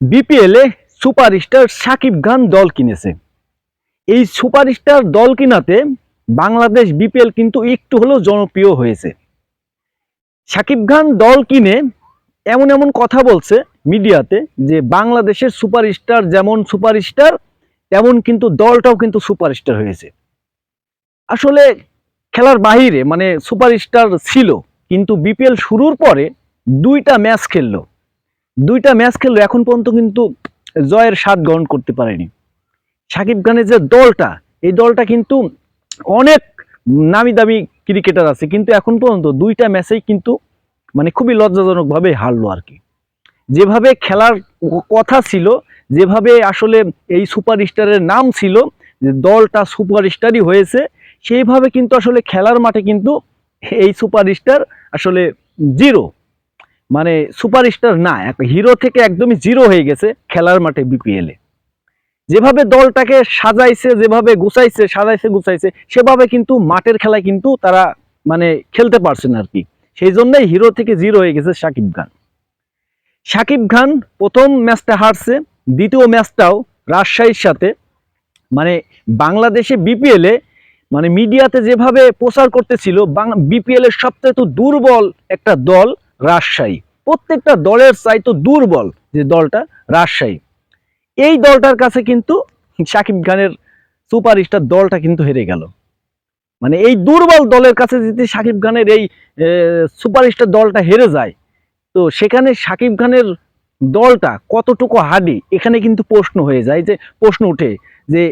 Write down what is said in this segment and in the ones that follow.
BPL superstar Shakib Khan দল কিনেছে। এই সুপারস্টার দল কিনাতে বাংলাদেশ বিপিএল কিন্তু একটু হলেও জনপ্রিয় হয়েছে। সাকিব খান দল কিনে এমন এমন কথা বলছে মিডিয়াতে যে বাংলাদেশের সুপারস্টার যেমন সুপারস্টার, তেমন কিন্তু দলটাও কিন্তু সুপারস্টার হয়েছে। আসলে খেলার বাহিরে মানে সুপারস্টার ছিল, কিন্তু বিপিএল শুরুর পরে দুইটা ম্যাচ খেললো। দুইটা ম্যাচ খেললো, এখন পর্যন্ত কিন্তু জয়ের স্বাদ গ্রহণ করতে পারেনি। সাকিব খানের যে দলটা, এই দলটা কিন্তু অনেক নামি দামি ক্রিকেটার আছে, কিন্তু এখন পর্যন্ত দুইটা ম্যাচেই কিন্তু মানে খুবই লজ্জাজনকভাবে হারলো আর কি। যেভাবে খেলার কথা ছিল, যেভাবে আসলে এই সুপারস্টারের নাম ছিল, যে দলটা সুপারস্টারই হয়েছে, সেইভাবে কিন্তু আসলে খেলার মাঠে কিন্তু এই সুপারস্টার আসলে জিরো। মানে সুপারস্টার না, এক হিরো থেকে একদমই জিরো হয়ে গেছে খেলার মাঠে বিপিএলে যেভাবে দলটাকে সাজাইছে, যেভাবে গুছাইছে, সাজাইছে, গুছাইছে, সেভাবে কিন্তু মাঠের খেলায় কিন্তু তারা মানে খেলতে পারছে না আর কি সেই জন্যই হিরো থেকে জিরো হয়ে গেছে সাকিব খান। সাকিব খান প্রথম ম্যাচটা হারছে, দ্বিতীয় ম্যাচটাও রাজশাহীর সাথে। মানে বাংলাদেশে বিপিএলে মানে মিডিয়াতে যেভাবে প্রচার করতেছিল বিপিএল এর সবচেয়ে তো দুর্বল একটা দল রাজশাহী। প্রত্যেকটা দলের চাইতো দুর্বল যে দলটা রাজশাহী। এই দলটার কাছে কিন্তু সাকিব খানের সুপারস্টার দলটা কিন্তু হেরে গেল। মানে এই দুর্বল দলের কাছে যদি সাকিব খানের এই সুপারস্টার দলটা হেরে যায়, তো সেখানে সাকিব খানের দলটা কতটুকু হাডি এখানে কিন্তু প্রশ্ন হয়ে যায় যে, প্রশ্ন উঠে যে,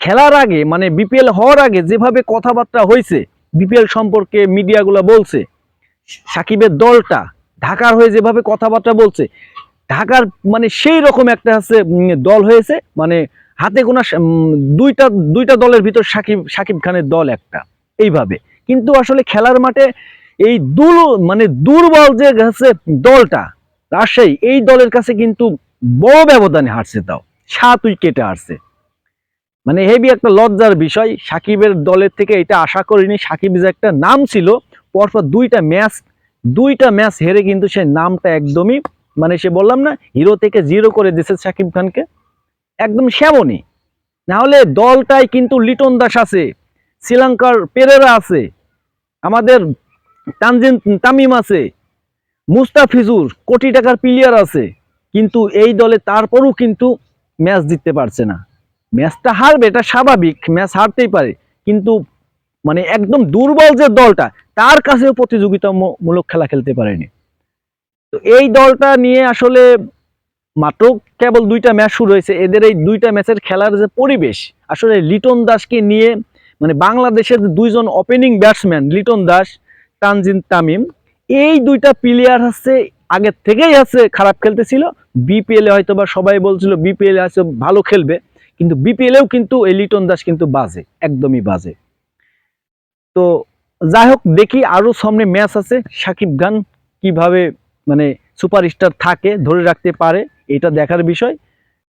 খেলার আগে মানে বিপিএল হওয়ার আগে যেভাবে কথাবার্তা হয়েছে বিপিএল সম্পর্কে মিডিয়াগুলো বলছে, সাকিবের দলটা ঢাকার হয়ে যেভাবে কথাবার্তা বলছে, ঢাকার মানে সেই রকম একটা আছে দল হয়েছে মানে হাতে গোনা দুইটা দুইটা দলের ভিতর সাকিব সাকিব খানের দল একটা, এইভাবে। কিন্তু আসলে খেলার মাঠে এই দুর মানে দুর্বল যে হচ্ছে দলটা, রাজশাহী, এই দলের কাছে কিন্তু বড় ব্যবধানে হারছে তাও, সাত উইকেটে হারছে। মানে হেবি একটা লজ্জার বিষয়, সাকিবের দলের থেকে এটা আশা করিনি, সাকিব যে একটা নাম ছিল, পরপর দুইটা ম্যাচ দুইটা ম্যাচ হেরে কিন্তু সে নামটা একদমই মানে সে বললাম না, হিরো থেকে জিরো করে দিয়েছে সাকিব খানকে। একদম সেমনই নাহলে দলটাই কিন্তু লিটন দাস আছে, শ্রীলঙ্কার পেরেরা আছে, আমাদের তানজিন, তামিম আছে, মুস্তাফিজুর কোটি টাকার প্লেয়ার আছে, কিন্তু এই দলে তারপরও কিন্তু ম্যাচ জিততে পারছে না। ম্যাচটা হারবে, এটা স্বাভাবিক, ম্যাচ হারতেই পারে, কিন্তু মানে একদম দুর্বল যে দলটা, তার কাছেও প্রতিযোগিতামূলক খেলা খেলতে পারেনি। তো এই দলটা নিয়ে আসলে মাত্র কেবল দুইটা ম্যাচ শুরু হয়েছে। এদের এই দুইটা ম্যাচের খেলার যে পরিবেশ, আসলে লিটন দাসকে নিয়ে মানে বাংলাদেশের দুইজন ওপেনিং ব্যাটসম্যান লিটন দাস, তানজিন তামিম, এই দুইটা প্লেয়ার হচ্ছে আগের থেকেই আছে খারাপ খেলতেছিল। বিপিএল হয়তো বা সবাই বলছিল বিপিএল হচ্ছে ভালো খেলবে, কিন্তু বিপিএল এও কিন্তু এই লিটন দাস কিন্তু বাজে, একদমই বাজে। তো যাই হোক দেখি আরও সামনে ম্যাচ আছে। সাকিব গান কীভাবে মানে সুপারস্টার থাকে, ধরে রাখতে পারে, এটা দেখার বিষয়।